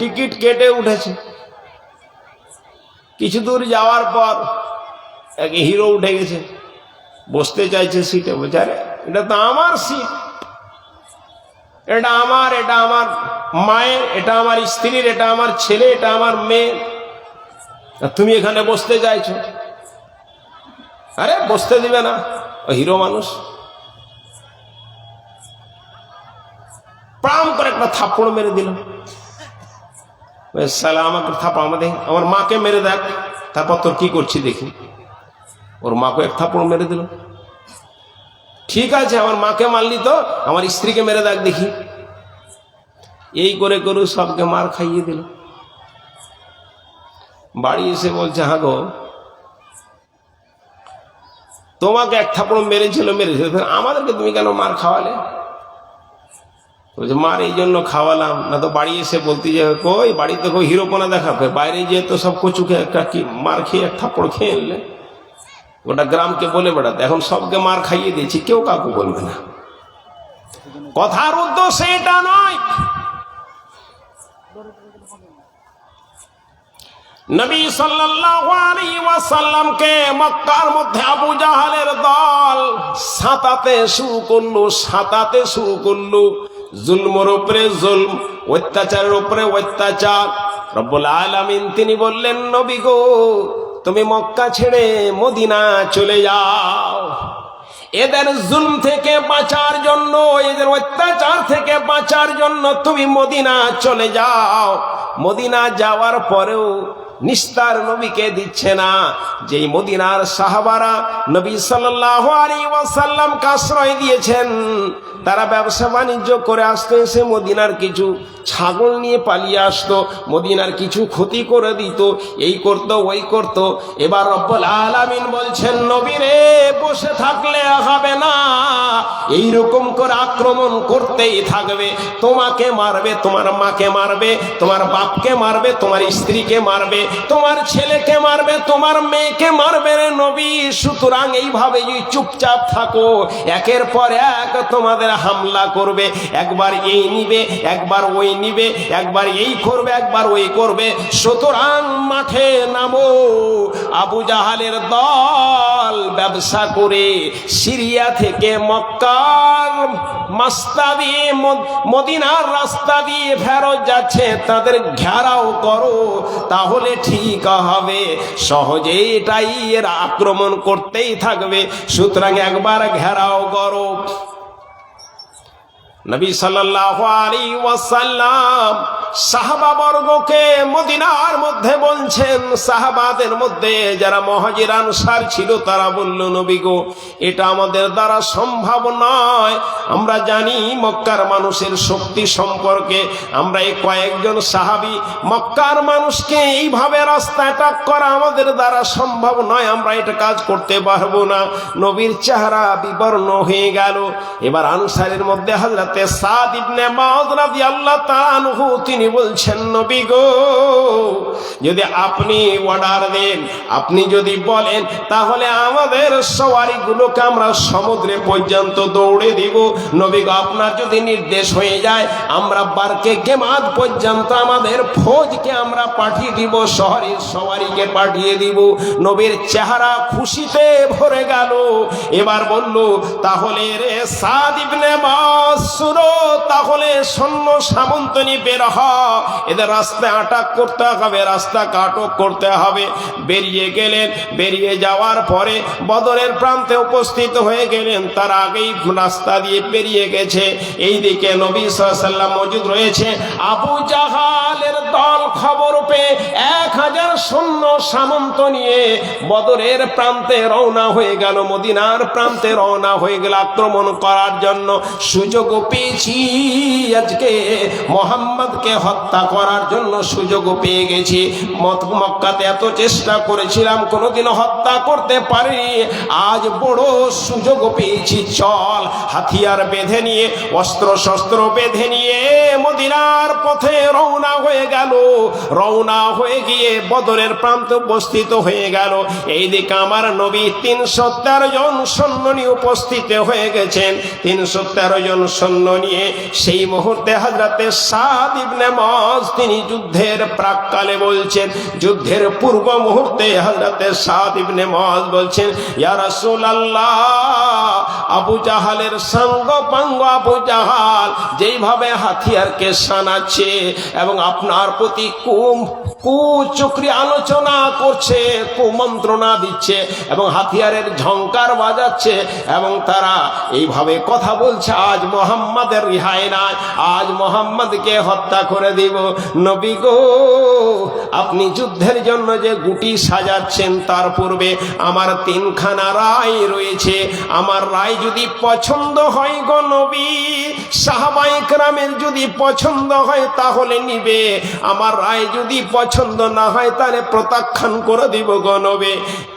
Ticket কেটে উঠেছে। কিছু দূর যাওয়ার পর এক হিরো উঠে গেছে। বসতে চাইছে সিটে। বেচারে এটা তো আমার সিট। এটা আমার এটা আমার মায়ের, এটা আমার স্ত্রীর, এটা আমার ছেলে, এটা আমার মেয়ে তুমি এখানে বসতে চাইছো? আরে, বসতে দিবে না, ও হিরো মানুষ। প্রাম করে একটা থাপ্পড় মেরে দিল। সালা, আমাকে থাপা আমাদের আমার মাকে মেরে দেখ। তারপর তোর কি করছি দেখি। ওর মাকে এক থাপ্পড় মেরে দিল। ঠিক আছে, আমার মাকে মারলি তো, আমার স্ত্রীকে মেরে দেখ দেখি। এই করে করে সবকে মার খাইয়ে দিল। বাড়ি এসে বলছে হ্যাঁ গো, তোমাকে এক থাপড় মেরেছিল মেরেছিল। আমাদেরকে তুমি কেন মার খাওয়ালে? বলছে মার এই জন্য খাওয়ালাম। না তো বাড়ি এসে বলতে যে, কই, বাড়িতে কই হিরোপনা দেখা? ফের বাইরে গিয়ে তো সব কচুকে একটা কি মার খেয়ে এক থাপড় খেয়ে এলে? গোটা গ্রামকে বলে বেড়াতে। এখন সবকে মার খাইয়ে দিয়েছি, কেউ কাকু বলবে না। কথার উদ্দেশ্য এটা নয়। নবী ওয়াসাল্লামকে মক্কার মধ্যে আবু জাহালের দল সাঁতাতে শুরু করল, সাঁতাতে শুরু করল। জুলমর উপরে জুলম, অত্যাচারের উপরে অত্যাচার। রব্বুল আলামিন তিনি বললেন, নবী গো, তুমি মক্কা ছেড়ে মদিনা চলে যাও। এদের জুলম থেকে বাঁচার জন্য, এদের অত্যাচার থেকে বাঁচার জন্য তুমি মদিনা চলে যাও। মদিনা যাওয়ার পরেও নিস্তার নবীকে দিচ্ছে না। যেই মদিনার সাহাবারা নবী ওয়াসাল্লামকে আশ্রয় দিয়েছেন, তারা ব্যবসা বাণিজ্য করে আসতে, এসে মদিনার কিছু ছাগল নিয়ে পালিয়ে আসতো, মদিনার কিছু ক্ষতি করে দিত, এই করতো, ওই করতো। এবার রব্বুল আলামিন বলছেন নবীরে বসে থাকলে হবে না। এই রকম করে আক্রমণ করতেই থাকবে। তোমাকে মারবে, তোমার মাকে মারবে, তোমার বাপকে মারবে, তোমার স্ত্রীকে মারবে তোমার ছেলেকে মারবে, তোমার মেয়েকে মারবে রে নবী। সুতরাং এইভাবে যদি চুপচাপ থাকো। একের পর এক তোমাদের হামলা করবে। একবার এই নিবে, একবার ওই নিবে, একবার এই করবে, একবার ওই করবে। সুতরাং মাঠে নামো। আবু জাহালের দল ব্যবসা করে সিরিয়া থেকে মক্কার মাস্তা দিয়ে মদ- মদিনার রাস্তা দিয়ে ফেরত যাচ্ছে, তাদের ঘেরাও করো, তাহলে ঠিক হবে। সহজে এটাই এরা আক্রমণ করতেই থাকবে। সুতরাং একবার ঘেরাও করো। নবী ওয়াসাল্লাম সাহাবা বর্গকে মদিনার মধ্যে বলছেন, সাহাবাদের মধ্যে যারা মহাজির আনসার ছিল, তারা বলল, নবী গো, এটা আমাদের দ্বারা সম্ভব নয়। আমরা জানি মক্কার মানুষের শক্তি সম্পর্কে। আমরা এই কয়েকজন সাহাবি, মক্কার মানুষকে এইভাবে রাস্তা অ্যাটাক করা আমাদের দ্বারা সম্ভব নয়। আমরা এটা কাজ করতে পারব না। নবীর চেহারা বিবর্ণ হয়ে গেল। এবার আনসারের মধ্যে হাজরাতে সাদ ইবনে মাউদ তিনি বলছেন, নবী গো, যদি আপনি অর্ডার দেন, আপনি যদি বলেন, তাহলে আমাদের সওয়ারিগুলোকে আমরা সমুদ্রে পর্যন্ত দৌড়ে দিব। নবী গো, আপনার যদি নির্দেশ হয়ে যায়, আমরা বারকে গেমাদ পর্যন্ত আমাদের ফৌজকে আমরা পাঠিয়ে দিব, শহরের সওয়ারিকে পাঠিয়ে দিব। নবীর চেহারা খুশিতে ভরে গেল। এবার বলল, তাহলে রে সাদ ইবনে মাস শুনো তাহলে সৈন্য সামন্তনী বের হ। এদের রাস্তায় আটাক করতে হবে, রাস্তা কাটক করতে হবে। বেরিয়ে গেলেন, বেরিয়ে যাওয়ার পরে বদরের প্রান্তে উপস্থিত হয়ে গেলেন। তার আগেই রাস্তা দিয়ে বেরিয়ে গেছে। এইদিকে নবী সাল্লাম মজুদ রয়েছে। আবু জাহালের দল খবর পেয়ে এক হাজার সৈন্য সামন্ত নিয়ে বদরের প্রান্তে রওনা হয়ে গেল। মদিনার প্রান্তে রওনা হয়ে গেল আক্রমণ করার জন্য। সুযোগ পেয়েছি আজকে। মোহাম্মদকে হত্যা করার জন্য সুযোগ পেয়ে গেছি। মক্কাতে এত চেষ্টা করেছিলাম, কোনোদিন হত্যা করতে পারি আজ বড় সুযোগ পেয়েছি। চল, হাতিয়ার বেঁধে নিয়ে অস্ত্র শস্ত্র বেঁধে নিয়ে মদিনার পথে রওনা হয়ে গেল রওনা হয়ে গিয়ে বদরের প্রান্তে উপস্থিত হয়ে গেল। এইদিকে আমার নবী তিনশো তেরো জন সৈন্য নিয়ে উপস্থিত হয়ে গেছেন। তিনশো তেরো জন সৈন্য নিয়ে সেই মুহূর্তে হাজরাতে সাদ ইবনে মজ তিনি যুদ্ধের প্রাককালে বলছেন, যুদ্ধের পূর্ব মুহূর্তে হাজরাতে সাদ ইবনে মজ বলছেন, ইয়া রাসূলুল্লাহ, আবু জাহালের সঙ্গ পাঙ্গ আবু জাহাল, যেইভাবে হাতিয়ারকে সানাচ্ছে এবং আপনার প্রতি কুম, কুচক্রি আলোচনা করছে, কুমন্ত্রণা দিচ্ছে এবং হাতিয়ারের ঝংকার বাজাচ্ছে এবং তারা এইভাবে কথা বলছে, আজ মোহাম্মদের রিহাই নাই, আজ মোহাম্মদকে হত্যা করে দিব। নবী গো, আপনি যুদ্ধের জন্য যে গুটি সাজাচ্ছেন, তার পূর্বে আমার তিনখানা রায় রয়েছে। আমার রায় যদি পছন্দ হয় গো নবী, সাহাবাইকরামের যদি পছন্দ হয়, তাহলে নিবে। আমার রায় যদি পছন্দ না হয়, তাহলে প্রত্যাখ্যান করে দিব গণবে নবী।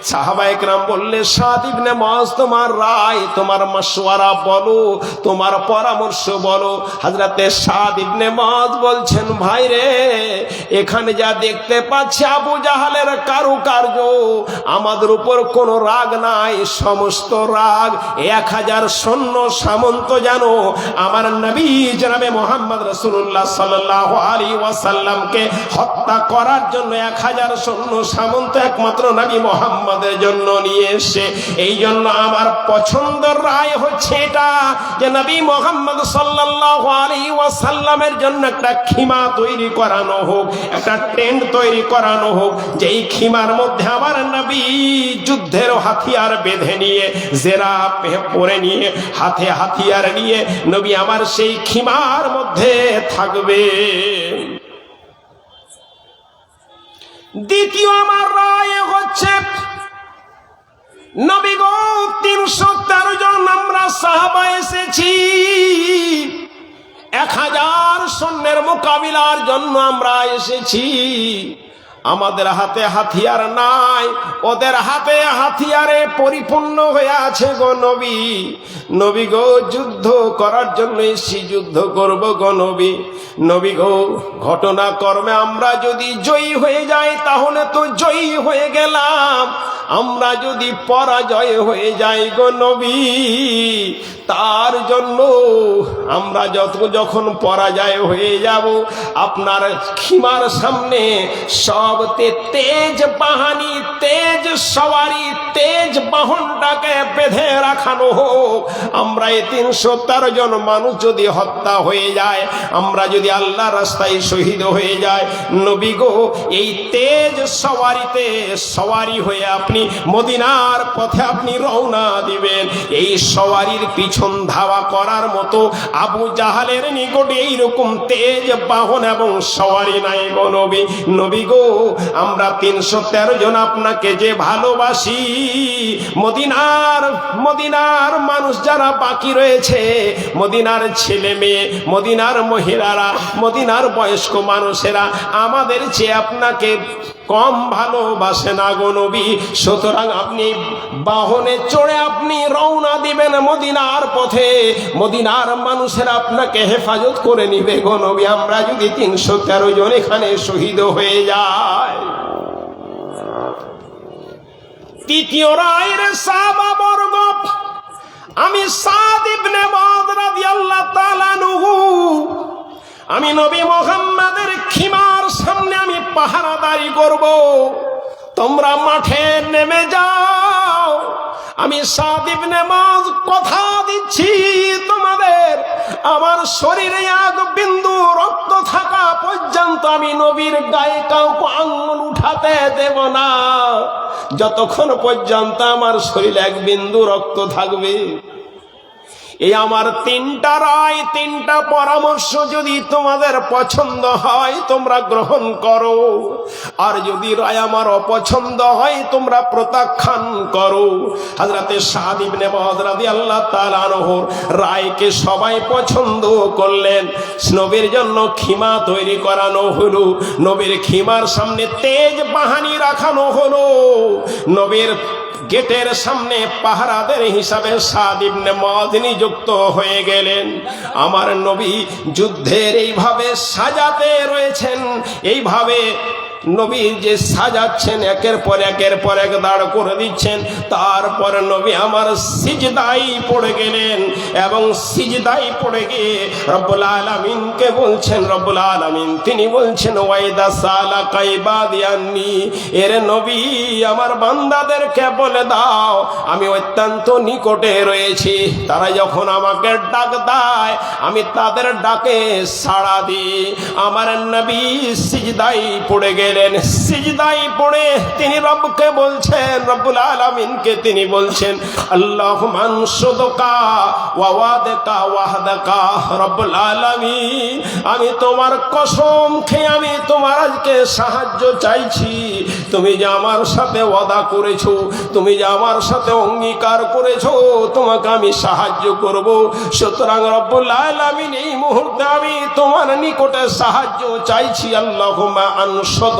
সাহাবাইকরাম বললে সাদিবনে মাস তোমার রায়, তোমার মশওয়ারা বলো, তোমার পরামর্শ বলো। হাজরাতে সাদিবনে মাস বলছেন, ভাই রে, এখানে যা দেখতে পাচ্ছি, আবু জাহালের কারুকার্য, আমাদের উপর কোনো রাগ নাই, সমস্ত রাগ। এক হাজার সৈন্য সামন্ত জানো, আমার নবী জনাবে মোহাম্মদ রসুল্লাহ সাল্লাহ আলী ওয়াসাল্লামকে হত্যা করার জন্য এক হাজার সৈন্য সামন্ত একমাত্র নবী মোহাম্মদের জন্য নিয়ে এসে এই জন্য আমার পছন্দের রায় হচ্ছে এটা যে নবী মোহাম্মদ সাল্লাহ আলী ওয়াসাল্লামের জন্য একটা খিমা তৈরি করানো হোক, একটা টেন্ট তৈরি করানো হোক, যেই খিমার মধ্যে আমার নবী যুদ্ধের হাতিয়ার বেঁধে নিয়ে, জেরা পরে নিয়ে, হাতে হাতিয়ার নিয়ে, নবী আমার সেই খিমার মধ্যে থাকবে। দ্বিতীয় আমার রায় হচ্ছে নবীগো তিনশো তেরো জন আমরা সাহাবা এসেছি। এক হাজার সৈন্যের মোকাবিলার জন্য আমরা এসেছি। আমাদের হাতে হাতিয়ার নাই। ওদের হাতে হাতিয়ারে পরিপূর্ণ হয়ে আছে গো নবী। নবী গো, যুদ্ধ করার জন্য এসেছি, যুদ্ধ করব গো নবী। নবী গো ঘটনাকর্মে আমরা যদি জয়ী হয়ে যাই, তাহলে তো জয়ী হয়ে গেলাম। আমরা যদি পরাজয় হয়ে যাই গো নবী, তার জন্য আমরা যত যখন পরাজয় হয়ে যাব, আপনার খিমার সামনে সব তে- তেজ বাহানি, তেজ সওয়ারি, তেজ বাহনটাকে বেঁধে রাখানো হোক। আমরা এই তিনশো তেরো জন মানুষ যদি হত্যা হয়ে যায়, আমরা যদি আল্লাহ রাস্তায় শহীদ হয়ে যায়, নবী গো, এই তেজ সওয়ারিতে সওয়ারি হয়ে আপনি মদিনার পথে আপনি রওনা দিবেন। এই সওয়ারির পিছন ধাওয়া করার মতো আবু জাহালের নিকটে এইরকম তেজ বাহন এবং সওয়ারি নাই গো নবী। নবী গো আমরা তিনশো তেরো জন আপনাকে যে ভালোবাসি। মদিনার মদিনার মানুষ যারা বাকি রয়েছে, মদিনার ছেলে মেয়ে, মদিনার মহিলারা, মদিনার বয়স্ক মানুষেরা, আমাদের চেয়ে আপনাকে কম ভালোবাসে না গো সুতরাং আপনি বাহনে চড়ে আপনি রওনা দিবেন মদিনার পথে। মদিনার মানুষেরা আপনাকে হেফাজত করে নিবে গো নবী। আমরা যদি তিনশো তেরো জন এখানে শহীদ হয়ে যায় তৃতীয় রায়ের সাবা বর্গ, আমি সাদ ইবনে মাদ রাদিয়াল্লাহু তাআলা আনহু আমি নবী মোহাম্মদের খিমার সামনে আমি পাহারা পাহারাদারি করব। তোমরা মাঠে নেমে যাও। আমি সাদিব নেমাজ কথা দিচ্ছি তোমাদের। আমার শরীরে এক বিন্দু রক্ত থাকা পর্যন্ত আমি নবীর গায়ে কাউকে আঙ্গুল উঠাতে দেব না। যতক্ষণ পর্যন্ত আমার শরীরে এক বিন্দু রক্ত থাকবে। এই আমার তিনটা রায়, তিনটা পরামর্শ যদি তোমাদের পছন্দ হয়, তোমরা গ্রহণ করো। আর যদি রায় আমার অপছন্দ হয়, তোমরা প্রত্যাখ্যান করো। হাজরাতে সাদিবনে মহাজরাদি আল্লাহ তালানহর রায়কে সবাই পছন্দ করলেন। নবীর জন্য খিমা তৈরি করানো হলো, নবীর খিমার সামনে তেজ বাহানি রাখানো হলো। নবীর গেটের সামনে পাহারাদের হিসাবে সাদিবনে মদ নিযুক্ত হয়ে গেলেন। আমার নবী যুদ্ধের এইভাবে সাজাতে রয়েছেন। এইভাবে নবী যে সাজাচ্ছেন, একের পর একের পর এক দাঁড় করে দিচ্ছেন। তারপরে নবী আমার সিজদাই পড়ে গেলেন এবং সিজদাই পড়ে গিয়ে রব্বুল আলামিনকে বলছেন, রব্বুল আলামিন, তিনি বলছেন, ওয়াইদা সালা কাইবাদিয়ান্নি এর নবী আমার বান্দাদেরকে বলে দাও, আমি অত্যন্ত নিকটে রয়েছি। তারা যখন আমাকে ডাক দেয়, আমি তাদের ডাকে সাড়া দিই। আমার নবী সিজদাই পড়ে গেলেন সিজদাই পড়ে তিনি রবকে বলছেন, রব্বুল আলামিনকে তিনি বলছেন আল্লাহ মানসুদকা ওয়াওয়াদকা ওয়াহদাকা, রব্বুল আলামিন, আমি তোমার কসম খেয়ে আমি তোমার আজকে সাহায্য চাইছি। তুমি যে আমার সাথে ওয়াদা করেছ, তুমি যে আমার সাথে অঙ্গীকার করেছ, তোমাকে আমি সাহায্য করব। সুতরাং রব্বুল আলামিন এই মুহূর্তে আমি তোমার নিকটে সাহায্য চাইছি, আল্লাহুম্মা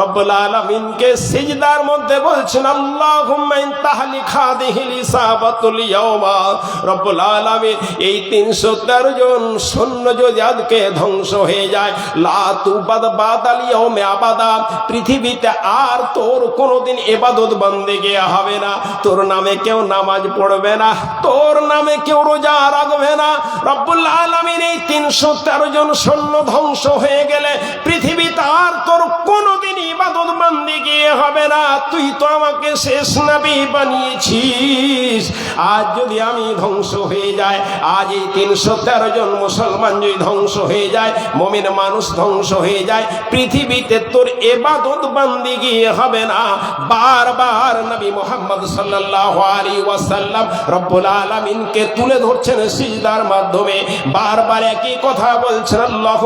রব্বুল সিজদার মধ্যে বলছেন রব্বুল এই তিনশো তেরো জন ধ্বংস হয়ে যায়, লা তুবাদ বাদাল ইয়াউমে আবাদা। পৃথিবীতে আর তোর কোনোদিন বন্দে গিয়ে হবে না। তোর নামে কেউ নামাজ পড়বে না। তোর নামে কেউ রোজা রাখবে না। রব্বুল আলমিন এই তিনশো তেরো জন সৈন্য ধ্বংস হয়ে গেলে পৃথিবীতে আর তোর কোনোদিন ইবাদত বান্দি গিয়ে হবে না। তুই তো আমাকে শেষ নবী বানিয়েছিস। আজ যদি আমি ধ্বংস হয়ে যায় আজ এই তিনশো তেরো জন মুসলমান যদি ধ্বংস হয়ে যায়, মমিন মানুষ ধ্বংস হয়ে যায়, পৃথিবীতে তোর এবাদত বান্দি গিয়ে হবে না। বারবার নবী মোহাম্মদ সাল্লাল্লাহু আলাইহি ওয়াসাল্লাম রব্বুল আলামিনকে তুলে ধরছেন সিজদার মাধ্যমে। বারবার একই কথা বলছেন আল্লাহ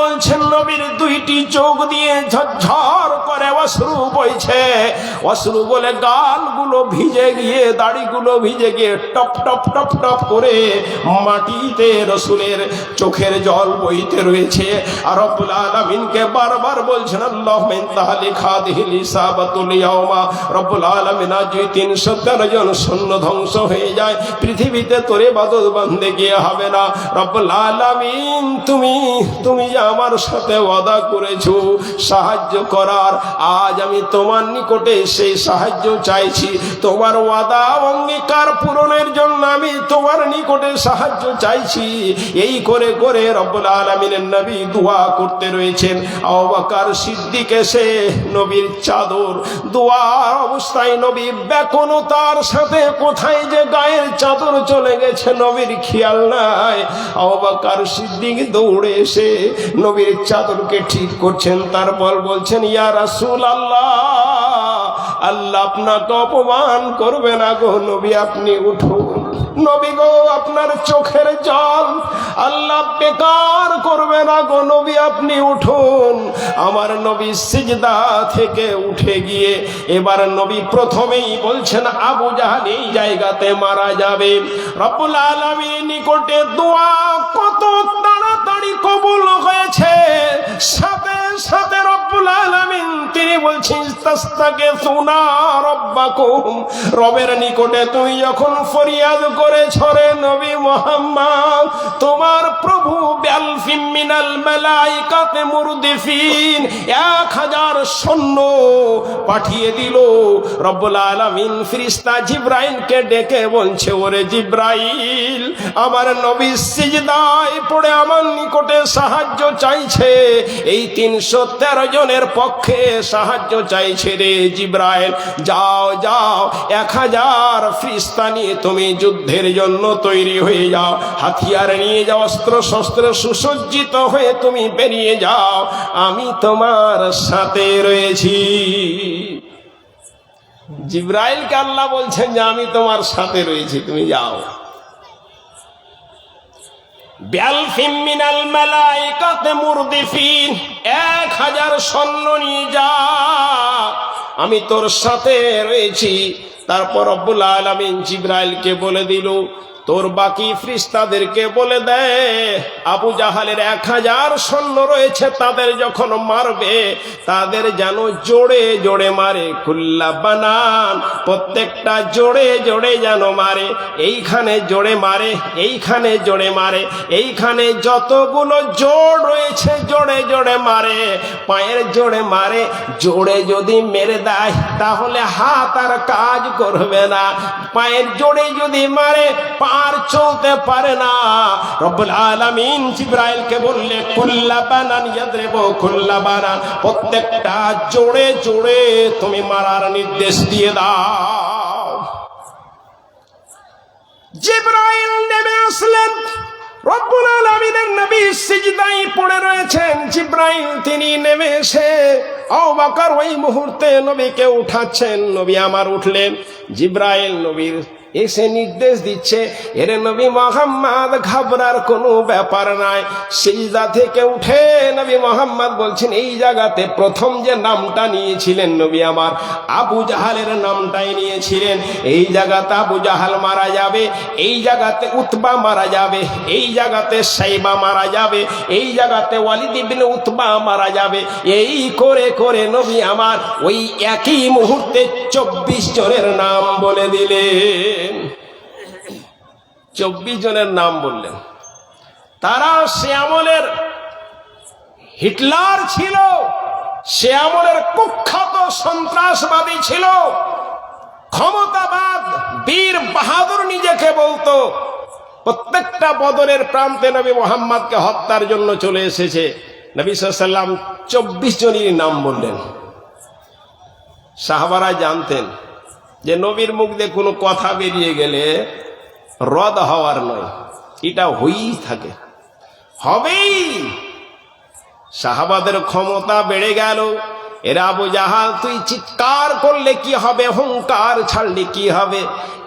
বলছেন, নবীর দুইটি চোখ দিয়ে ঝরঝর করে অশ্রু বইছে। অশ্রু বলে গালগুলো ভিজে গিয়ে, দাড়িগুলো ভিজে গিয়ে টপ টপ টপ টপ করে মাটিতে রসুলের চোখের জল বইতে রয়েছে। আর রব্বুল আলামিনকে বারবার বলছেন তিনশো তেরো জন সৈন্য ধ্বংস হয়ে যায়, পৃথিবীতে গিয়ে হবে না। তুমি তুমি যে আমার সাথে ওয়াদা সাহায্য করার, আজ আমি তোমার নিকটে সেই সাহায্য চাইছি। তোমার ওয়াদা অঙ্গীকার পূরণের জন্য আমি তোমার নিকটে সাহায্য চাইছি। এই করে করে রব্বুল আলমিনের নবী দোয়া করতে রয়েছেন। আবাকার সিদ্দিক এসে নবীর চাদর, দোয়ার অবস্থায় নবী ব্যাকুলতার সাথে কোথায় যে গায়ের চাদর চলে গেছে নবীর খেয়াল নাই। আবাকার সিদ্দিক দৌড়ে এসে নবীর চাদরকে ঠিক করছেন, তারপর বলছেন, ইয়া রাসূল আল্লাহ আল্লাহ আপনাকে অপমান করবে না গো নবী, আপনি উঠুন নবী গো, আপনার চোখের জল। আল্লাহ বেকার করবে না গো নবী, আপনি উঠুন। আমার নবী সিজদা থেকে উঠে গিয়ে এবার নবী প্রথমেই বলছেন, আবু জাহাল এই জায়গাতে মারা যাবে। রব্বুল আলামিন নিকটে দোয়া কত তাড়াতাড়ি কবুল হয়েছে। সাথে সাথে রব্বুল আলামিন তাস্তাকে সুনা রবের নিকটে তুমি যখন ফরিয়াদ নবী মোহাম্মদ, তোমার প্রভু এক হাজার সৈন্য পাঠিয়ে দিল। ডেকে বলছে, ওরে জিব্রাইল, আমার নবী সিজদায় পড়ে আমার নিকটে সাহায্য চাইছে। এই তিনশো তেরো জনের পক্ষে সাহায্য সাহায্য চাইছে রে জিব্রাইল। যাও যাও, এক হাজার ফ্রিস্তা নিয়ে তুমি যুদ্ধের জন্য তৈরি হয়ে যাও। হাতিয়ার নিয়ে যাও অস্ত্র শস্ত্র সুসজ্জিত হয়ে তুমি বেরিয়ে যাও। আমি তোমার সাথে রয়েছি। জিব্রাইলকে আল্লাহ বলছেন যে, আমি তোমার সাথে রয়েছি, তুমি যাও বিআলফিম মিনাল মালাইকাতে মুরদিফিন এক হাজার সৈন্য নিয়ে যা। আমি তোর সাথে রয়েছি। তারপর আব্বুল আলমিন জিব্রাইলকে বলে দিল তোর বাকি ফ্রিস্তাদেরকে বলে দেয় আবু জাহালের এক হাজার সৈন্য রয়েছে, তাদের যখন মারবে, তাদের যেন জোরে জোরে মারে খুল্লা বানান, প্রত্যেকটা জোরে জোরে যেন মারে, এইখানে জোরে মারে, এইখানে জোরে মারে, এইখানে যতগুলো জোর রয়েছে, জোরে জোরে মারে, পায়ের জোরে মারে, জোরে যদি মেরে দেয়, তাহলে হাত আর কাজ করবে না, পায়ের জোরে যদি মারে পার চলতে পারে না। রব্বুল আলামিন জিব্রাইলকে বললে, কুল্লা বানান ইয়াদরিবু, কুল্লা বানান। প্রত্যেকটা জোরে জোরে তুমি মারার নির্দেশ দিয়ে দাও। জিব্রাইল নেমে আসলেন। রব্বুল আলামিনের নবী সিজদায় পড়ে রয়েছেন। জিব্রাইল তিনি নেমে এসে অবাকার ওই মুহূর্তে নবীকে উঠাচ্ছেন। নবী আমার উঠলেন। জিব্রাইল নবীর এসে নির্দেশ দিচ্ছে, এরে নবী মোহাম্মদ ঘাবরার কোনো ব্যাপার নাই। সিজদা থেকে উঠে নবী মোহাম্মদ বলছেন, এই জায়গাতে প্রথম যে নামটা নিয়েছিলেন নবী আমার, আবু জাহালের নামটাই নিয়েছিলেন। এই জায়গাতে আবু জাহাল মারা যাবে, এই জায়গাতে উতবা মারা যাবে, এই জায়গাতে সাইবা মারা যাবে, এই জায়গাতে ওয়ালিদ ইবনে উতবা মারা যাবে। এই করে করে নবী আমার ওই একই মুহূর্তে চব্বিশ জনের নাম বলে দিলেন। চব্বিশ জনের নাম বললেন। তারা সে হিটলার ছিল সে আমলের কুখ্যাত সন্ত্রাসবাদী ছিল। ক্ষমতাবাদ, বীর বাহাদুর নিজেকে বলতো, প্রত্যেকটা বদরের প্রান্তে নবী মোহাম্মদকে হত্যার জন্য চলে এসেছে। নবী সাল্লাম চব্বিশ জনের নাম বললেন। সাহাবারা জানতেন যে নবীর মুখ দিয়ে কোনো কথা বেরিয়ে গেলে রদ হওয়ার নয়, এটা হয়েই থাকে। হবেই। সাহাবাদের ক্ষমতা বেড়ে গেল। এরা আবু জাহাল, তুই চিৎকার করলে কি হবে হুঙ্কার ছাড়লে কি হবে?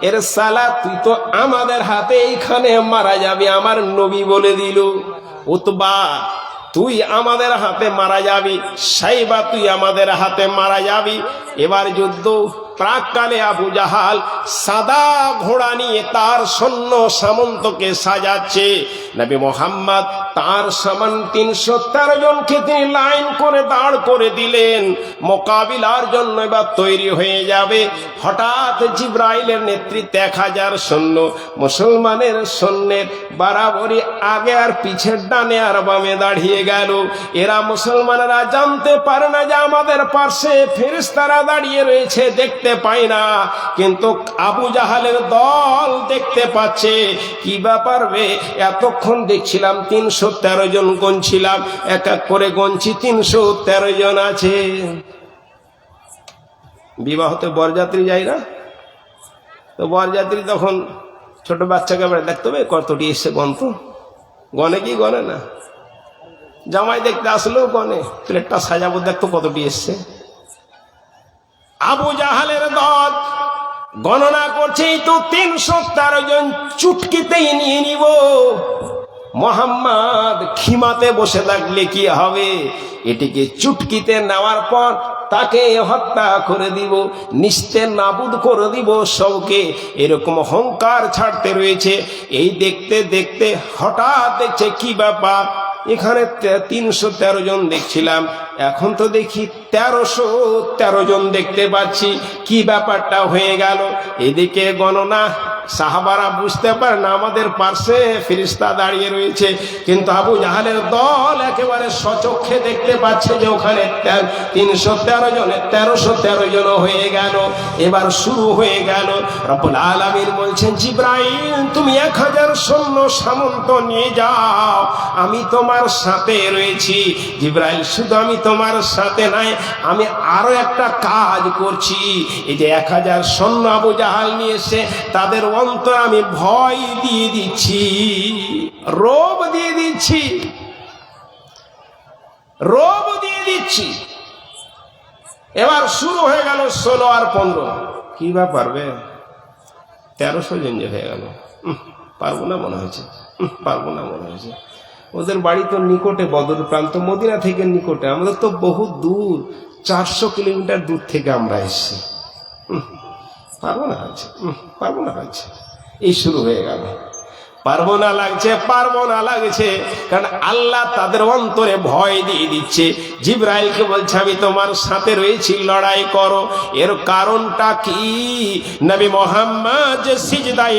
এর সালা, তুই তো আমাদের হাতে এইখানে মারা যাবে, আমার নবী বলে দিল। উতবা, তুই আমাদের হাতে মারা যাবি, সাইবা, তুই আমাদের হাতে মারা যাবি। এবার যুদ্ধ প্রাককালে আবু জাহাল সাদা ঘোড়া নিয়ে তার সৈন্য সামন্তকে সাজাচ্ছে। নবী মোহাম্মদ তার সমান তিনশো তেরো জনকে তিনি লাইন করে দাঁড় করে দিলেন। মোকাবিলার জন্য এবার তৈরি হয়ে যাবে। হঠাৎ জিব্রাইলের নেতৃত্বে এক হাজার সৈন্য, মুসলমানের সৈন্যের বারাবরই আগে আর পিছের ডানে আর বামে দাঁড়িয়ে গেল। এরা মুসলমানেরা জানতে পারে না যে আমাদের পাশে ফেরিস্তারা দাঁড়িয়ে রয়েছে। দেখতে পাই না। কিন্তু আবু জাহালের দল দেখতে পাচ্ছে। কি ব্যাপার বে এতক্ষণ দেখছিলাম তিনশো তেরো জন গনছিলাম। এক এক করে গনছি, তিনশো তেরো জন আছে। বিবাহতে বরযাত্রী যায় না? তো বরযাত্রী তখন ছোট বাচ্চাকে বেড়ে দেখতে হবে কতটি এসছে গন্ত গনে কি গনে না? জামাই দেখতে আসলেও গনে প্লেটটা সাজাবো দেখতো কতটি এসছে। আবু জাহালের দল। গণনা করছে তো তিনশো তেরো জন চুটকিতেই নিয়ে নিব। মোহাম্মদ খিমাতে বসে থাকলে কি হবে? এটিকে চুটকিতে নেওয়ার পর তাকে হত্যা করে দিব, নিস্তে নাবুদ করে দিব সবকে। এরকম হংকার ছাড়তে রয়েছে। এই দেখতে দেখতে হঠাৎ দেখছে কি ব্যাপার? এখানে তিনশো তেরো জন দেখছিলাম। এখন তো দেখি তেরোশো তেরো জন দেখতে পাচ্ছি। কি ব্যাপারটা হয়ে গেল? এদিকে গণনা, সাহাবারা বুঝতে পারে না, আমাদের পার্শ্বে ফিরিস্তা দাঁড়িয়ে রয়েছে। কিন্তু আবু জাহালের দল একেবারে সচক্ষে দেখতে পাচ্ছে যে ওখানে তিনশো তেরো জনের তেরোশো তেরো জন হয়ে গেল। এবার শুরু হয়ে গেল। রব্বুল আলমীর বলছেন, জিব্রাইল, তুমি এক হাজার সৈন্য সামন্ত নিয়ে যাও। আমি তোমার সাথে রয়েছি। জিব্রাইল, শুধু আমি তোমার সাথে নাই, আমি আরও একটা কাজ করছি। এই যে এক হাজার সৈন্য আবু জাহাল নিয়ে এসে তাদের অন্তর আমি ভয় দিয়ে দিচ্ছি, রোব দিয়ে দিচ্ছি, রোব দিয়ে দিচ্ছি। এবার শুরু হয়ে গেল ষোলো আর পনেরো। কি বা পারবে তেরোশো জন হয়ে গেল। পারব না মনে হয়েছে। পারব না মনে হয়েছে। ওদের বাড়ি তো নিকটে বদর প্রান্ত, মদিনা থেকে নিকটে। আমাদের তো বহু দূর, চারশো কিলোমিটার দূর থেকে আমরা এসেছি। পারব না হয়েছে পারব না হয়েছে। এই শুরু হয়ে গেল। পারব না লাগছে, পারব না লাগছে, কারণ আল্লাহ তাদের অন্তরে ভয় দিয়ে দিচ্ছে। জিব্রাইলকে বলছে, আমি তোমার সাথে রয়েছি, লড়াই করো। এর কারণটা কি? নবী মোহাম্মদ যে সিজদায়